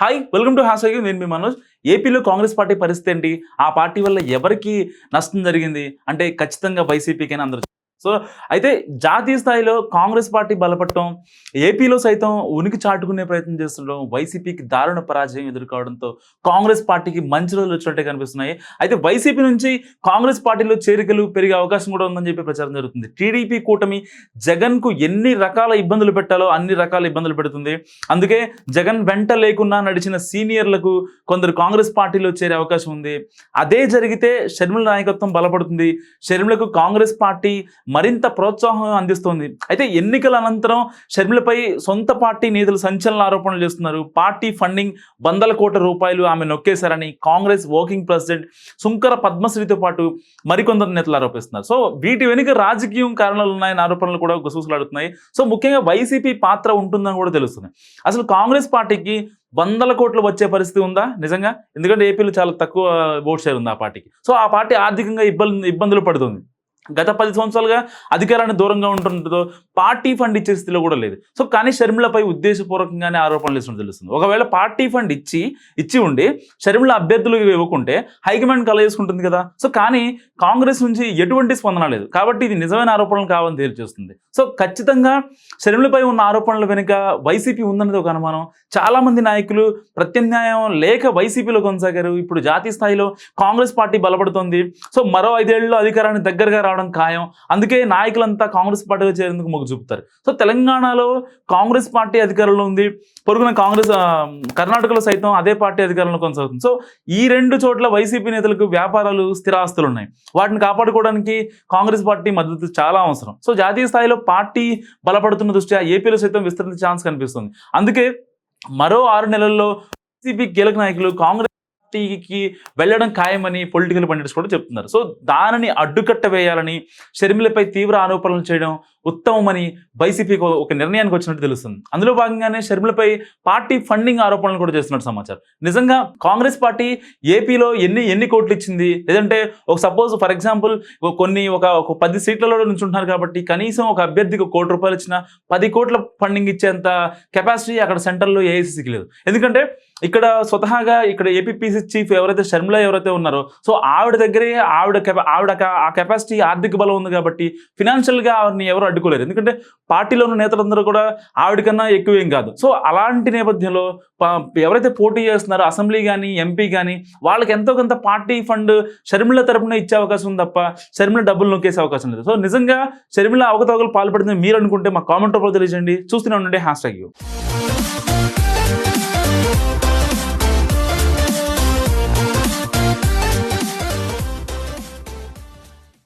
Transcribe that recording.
Hi welcome to hash నేను మీ మనోజ్. ఏపీలో Congress party పరిస్థితి ఏంటి? ఆ పార్టీ వల్ల ఎవరికి నష్టం జరిగింది? అంటే ఖచ్చితంగా వైసీపీకైనా అందరూ సో అయితే జాతీయ స్థాయిలో కాంగ్రెస్ పార్టీ బలపడటం ఏపీలో సైతం ఉనికి చాటుకునే ప్రయత్నం చేస్తుండడం వైసీపీకి దారుణ పరాజయం ఎదుర్కోవడంతో కాంగ్రెస్ పార్టీకి మంచి రోజులు వచ్చినట్టే కనిపిస్తున్నాయి. అయితే వైసీపీ నుంచి కాంగ్రెస్ పార్టీలో చేరికలు పెరిగే అవకాశం కూడా ఉందని చెప్పి ప్రచారం జరుగుతుంది. టీడీపీ కూటమి జగన్కు ఎన్ని రకాల ఇబ్బందులు పెట్టాలో అన్ని రకాల ఇబ్బందులు పెడుతుంది. అందుకే జగన్ వెంట లేకుండా నడిచిన సీనియర్లకు కొందరు కాంగ్రెస్ పార్టీలో చేరే అవకాశం ఉంది. అదే జరిగితే షర్మిల నాయకత్వం బలపడుతుంది. షర్మిలకు కాంగ్రెస్ పార్టీ మరింత ప్రోత్సాహం అందిస్తోంది. అయితే ఎన్నికల అనంతరం షర్మిలపై సొంత పార్టీ నేతలు సంచలన ఆరోపణలు చేస్తున్నారు. పార్టీ ఫండింగ్ వందల కోట్ల రూపాయలు ఆమె నొక్కేశారని కాంగ్రెస్ వర్కింగ్ ప్రెసిడెంట్ సుంకర పద్మశ్రీతో పాటు మరికొందరు నేతలు ఆరోపిస్తున్నారు. సో వీటి వెనుక రాజకీయం కారణాలు ఉన్నాయని ఆరోపణలు కూడా గుసగుసలాడుతున్నాయి. సో ముఖ్యంగా వైసీపీ పాత్ర ఉంటుందని కూడా తెలుస్తుంది. అసలు కాంగ్రెస్ పార్టీకి వందల కోట్లు వచ్చే పరిస్థితి ఉందా? నిజంగా? ఎందుకంటే ఏపీలో చాలా తక్కువ ఓట్ షేర్ ఉంది ఆ పార్టీకి. సో ఆ పార్టీ ఆర్థికంగా ఇబ్బంది ఇబ్బందులు పడుతుంది. గత పది సంవత్సరాలుగా అధికారాన్ని దూరంగా ఉంటుండటంతో పార్టీ ఫండ్ ఇచ్చే స్థితిలో కూడా లేదు. సో కానీ షర్మిలపై ఉద్దేశపూర్వకంగానే ఆరోపణలు ఇస్తున్నట్టు తెలుస్తుంది. ఒకవేళ పార్టీ ఫండ్ ఇచ్చి ఇచ్చి ఉండి షర్మిల అభ్యర్థులు ఇవ్వకుంటే హైకమాండ్ కలగేసుకుంటుంది కదా. సో కానీ కాంగ్రెస్ నుంచి ఎటువంటి స్పందన లేదు. కాబట్టి ఇది నిజమైన ఆరోపణలు కావాలని తేల్చేస్తుంది సో ఖచ్చితంగా షర్మిలపై ఉన్న ఆరోపణల వెనుక వైసీపీ ఉందన్నది ఒక అనుమానం. చాలా మంది నాయకులు ప్రత్యామ్నాయం లేక వైసీపీలో కొనసాగారు. ఇప్పుడు జాతీయ స్థాయిలో కాంగ్రెస్ పార్టీ బలపడుతుంది. సో మరో ఐదేళ్ళలో అధికారాన్ని దగ్గరగా రావడం ఖాయం. అందుకే నాయకులంతా కాంగ్రెస్ పార్టీలో చేరేందుకు మొగ్గు చూపుతారు. సో తెలంగాణలో కాంగ్రెస్ పార్టీ అధికారంలో ఉంది. పొరుగున కాంగ్రెస్ కర్ణాటకలో సైతం అదే పార్టీ అధికారంలో కొనసాగుతుంది. సో ఈ రెండు చోట్ల వైసీపీ నేతలకు వ్యాపారాలు స్థిరాస్తులు ఉన్నాయి వాటిని కాపాడుకోవడానికి కాంగ్రెస్ పార్టీ మద్దతు చాలా అవసరం. సో జాతీయ స్థాయిలో పార్టీ బలపడుతున్న దృష్ట్యా ఏపీలో సైతం విస్తరించే ఛాన్స్ కనిపిస్తుంది. అందుకే మరో ఆరు నెలల్లో వైసీపీ కీలక నాయకులు కాంగ్రెస్ పార్టీకి వెళ్ళడం ఖాయమని పొలిటికల్ పండిట్స్ కూడా చెప్తున్నారు. సో దానిని అడ్డుకట్ట వేయాలని షర్మిలపై తీవ్ర ఆరోపణలు చేయడం ఉత్తమమని వైసీపీకి ఒక నిర్ణయానికి వచ్చినట్టు తెలుస్తుంది. అందులో భాగంగానే షర్మిలపై పార్టీ ఫండింగ్ ఆరోపణలు కూడా చేస్తున్నట్టు సమాచారం. నిజంగా కాంగ్రెస్ పార్టీ ఏపీలో ఎన్ని ఎన్ని కోట్లు ఇచ్చింది? లేదంటే ఒక సపోజ్ ఫర్ ఎగ్జాంపుల్ కొన్ని ఒక ఒక పది సీట్లలో నుంచి ఉంటున్నారు కాబట్టి కనీసం ఒక అభ్యర్థికి ఒక కోటి రూపాయలు ఇచ్చిన పది కోట్ల ఫండింగ్ ఇచ్చేంత కెపాసిటీ అక్కడ సెంటర్లో ఏఐసీసీకి లేదు ఎందుకంటే ఇక్కడ స్వతహాగా ఇక్కడ ఏపీపీసీ చీఫ్ ఎవరైతే షర్మిల ఎవరైతే ఉన్నారో సో ఆవిడ దగ్గరే ఆవిడ ఆవిడ ఆ కెపాసిటీ ఆర్థిక బలం ఉంది కాబట్టి ఫినాన్షియల్గా ఆవిడని ఎవరు అడ్డుకోలేరు ఎందుకంటే పార్టీలో ఉన్న నేతలందరూ కూడా ఆవిడకన్నా ఎక్కువేం కాదు. సో అలాంటి నేపథ్యంలో ఎవరైతే పోటీ చేస్తున్నారో అసెంబ్లీ కానీ ఎంపీ కానీ వాళ్ళకి ఎంతో కొంత పార్టీ ఫండ్ షర్మిల తరపున ఇచ్చే అవకాశం ఉంది తప్ప షర్మిల డబ్బులు నొక్కేసే అవకాశం లేదు. సో నిజంగా షర్మిల అవకతవకలు పాల్పడింది మీరు అనుకుంటే మా కామెంట్ రూపంలో తెలియజేయండి. చూస్తూనే ఉండండి. Hash tag